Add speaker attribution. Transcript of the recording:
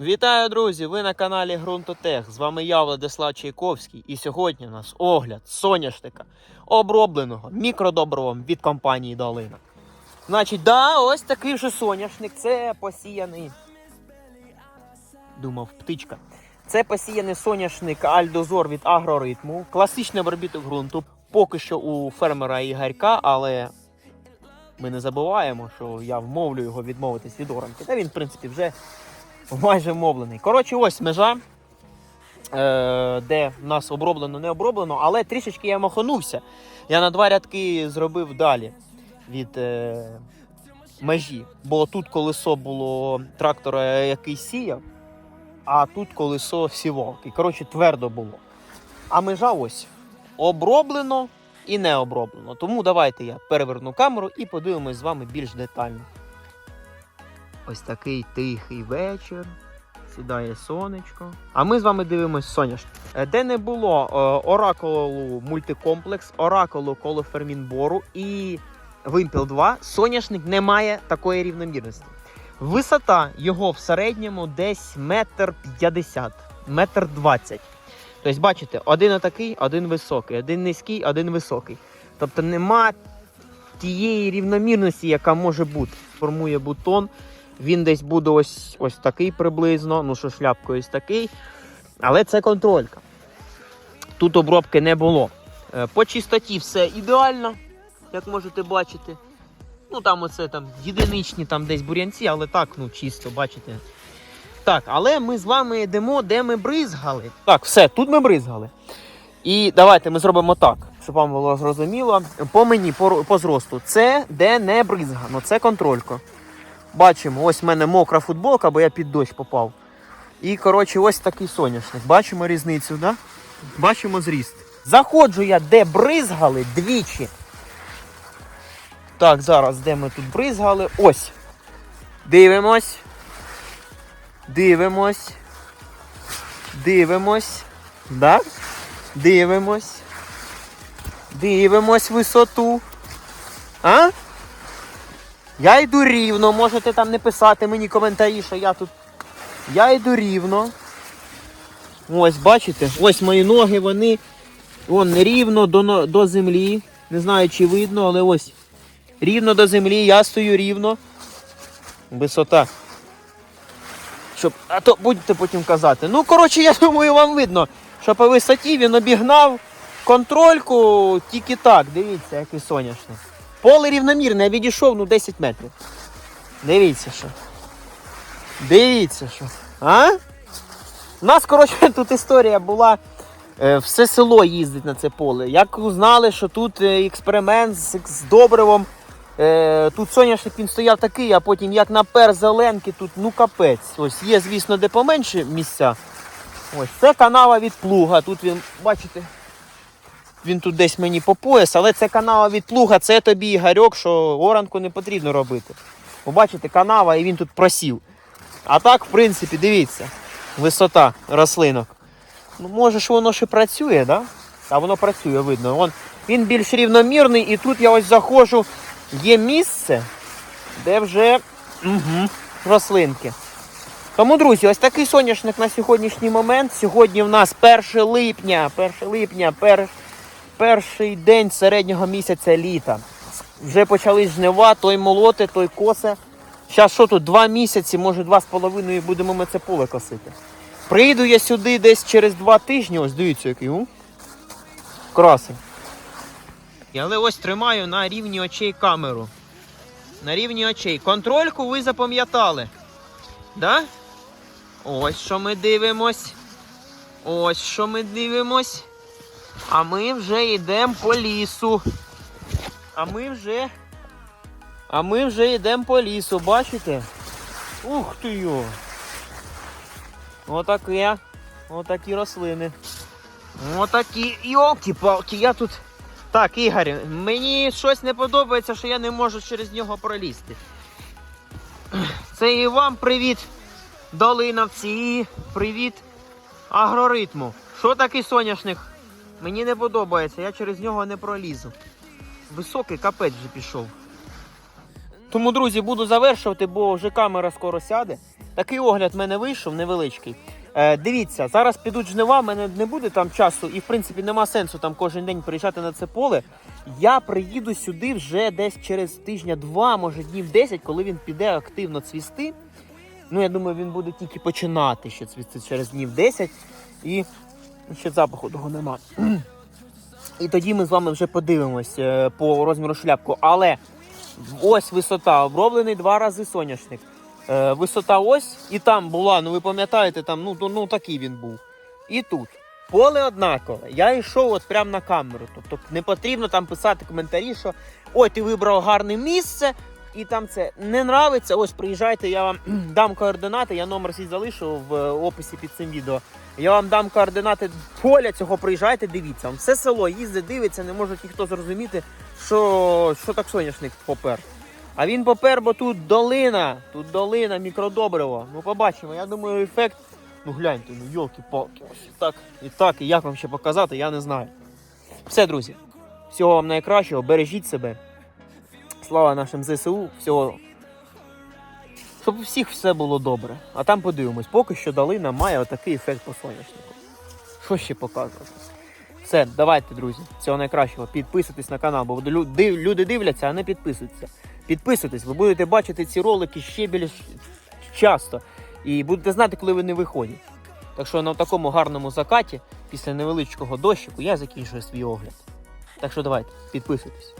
Speaker 1: Вітаю, друзі! Ви на каналі Грунтотех. З вами я, Владислав Чайковський. І сьогодні у нас огляд соняшника, обробленого мікродобровом від компанії Долина. Значить, да, ось такий же соняшник. Це посіяний. Думав, птичка. Це посіяний соняшник Альдозор від агроритму. Класичний обробіток ґрунту. Поки що у фермера Ігорька, але ми не забуваємо, що я вмовлю його відмовитись від оранки. Та він, в принципі, вже майже вмовлений. Коротше, ось межа, е, де в нас оброблено, не оброблено, але трішечки я маханувся. Я на два рядки зробив далі від е, межі. Бо тут колесо було трактора, який сіяв, а тут колесо сівалки. Коротше, твердо було. А межа ось оброблено і не оброблено. Тому давайте я переверну камеру і подивимось з вами більш детально. Ось такий тихий вечір. Сідає сонечко. А ми з вами дивимось соняшник. Е, Де не було е, оракулу мультикомплекс, оракулу колофермінбору і вимпіл 2, соняшник не має такої рівномірності. Висота його в середньому десь метр п'ятдесят, метр двадцять. Тобто, бачите, один отакий, один високий, один низький, один високий. Тобто нема тієї рівномірності, яка може бути. Формує бутон. Він десь буде ось, ось такий приблизно, ну що шляпкою ось такий. Але це контролька. Тут обробки не було. Е, По чистоті все ідеально, як можете бачити. Ну там оце там єдиничні там десь бурянці, але так, ну чисто, бачите. Так, але ми з вами йдемо, де ми бризгали. Так, все, тут ми бризгали. І давайте ми зробимо так, щоб вам було зрозуміло. По мені, по, по зросту, це де не бризгано, це контролька. Бачимо, ось в мене мокра футболка, бо я під дощ попав. І, коротше, ось такий соняшник. Бачимо різницю, да? Бачимо зріст. Заходжу я, де бризгали двічі. Так, зараз де ми тут бризгали. Ось. Дивимось. Дивимось. Дивимось. Да? Дивимось. Дивимось висоту. А? Я йду рівно, можете там не писати мені коментарі, що я тут. Я йду рівно. Ось, бачите, ось мої ноги, вони вон рівно до, до землі. Не знаю, чи видно, але ось. Рівно до землі, я стою рівно. Висота. Щоб, а то будете потім казати. Ну, коротше, я думаю, вам видно, що по висоті він обігнав контрольку тільки так. Дивіться, який соняшник. Поле рівномірне, я відійшов ну 10 метрів. Дивіться що. Дивіться що. А? У нас, коротше, тут історія була. е, Все село їздить на це поле. Як узнали, що тут е, експеримент з, з добривом. Е, тут соняшник він стояв такий, а потім як напер зеленки, тут ну капець. Ось є, звісно, де поменше місця. Ось це канава від плуга. Тут він, бачите, він тут десь мені по пояс, але це канава від плуга, це тобі Ігорьок, що оранку не потрібно робити. Ви бачите, канава і він тут просів. А так, в принципі, дивіться, висота рослинок. Ну, може ж воно ще працює, да? А воно працює, видно. Вон, він більш рівномірний, і тут я ось заходжу. Є місце, де вже угу, рослинки. Тому, друзі, ось такий соняшник на сьогоднішній момент. Сьогодні в нас 1 липня, 1 липня, пер, перший день середнього місяця літа. Вже почали жнива, той молоти, той косе. Зараз що тут, два місяці, може два з половиною будемо ми це поле косити. Прийду я сюди десь через два тижні, ось дивіться, який. у. Красень. Але ось тримаю на рівні очей камеру. На рівні очей. Контрольку ви запам'ятали. Да? Ось що ми дивимось. Ось що ми дивимось. А ми вже йдемо по лісу. А ми вже. А ми вже йдемо по лісу, бачите? Ух ти йо! Отаке. Отакі рослини. Отакі. Йолки-палки, я тут. Так, Ігор, мені щось не подобається, що я не можу через нього пролізти. Це і вам привіт, долиновці, і привіт агроритму. Що такий соняшник? Мені не подобається, я через нього не пролізу. Високий капець вже пішов. Тому, друзі, буду завершувати, бо вже камера скоро сяде. Такий огляд в мене вийшов невеличкий. Е, дивіться, зараз підуть жнива, в мене не буде там часу, і в принципі нема сенсу там кожен день приїжджати на це поле. Я приїду сюди вже десь через тижня-два, може днів 10, коли він піде активно цвісти. Ну, я думаю, він буде тільки починати ще цвісти через днів 10. І ще запаху того нема. І тоді ми з вами вже подивимось е, по розміру шляпку. Але ось висота, оброблений два рази соняшник. Е, висота ось, і там була, ну ви пам'ятаєте, там ну, ну, такий він був. І тут. Поле однакове. Я йшов от прямо на камеру. Тобто не потрібно там писати коментарі, що ой, ти вибрав гарне місце, і там це не нравиться. Ось приїжджайте, я вам дам координати, я номер свій залишу в е, описі під цим відео. Я вам дам координати поля цього, приїжджайте, дивіться. Вам все село їздить, дивиться, не може ніхто зрозуміти, що, що так соняшник попер. А він попер, бо тут долина, тут долина, мікродобриво. Ну побачимо. Я думаю, ефект. Ну гляньте, ну йолки-палки, ось і так, і так, і як вам ще показати, я не знаю. Все, друзі. Всього вам найкращого, бережіть себе. Слава нашим ЗСУ, всього. Щоб у всіх все було добре. А там подивимось, поки що долина має отакий ефект по соняшнику. Що ще показувати? Все, давайте, друзі. Всього найкращого. Підписуйтесь на канал, бо люди дивляться, а не підписуються. Підписуйтесь, ви будете бачити ці ролики ще більш часто. І будете знати, коли вони виходять. Так що на такому гарному закаті, після невеличкого дощику, я закінчую свій огляд. Так що давайте, підписуйтесь.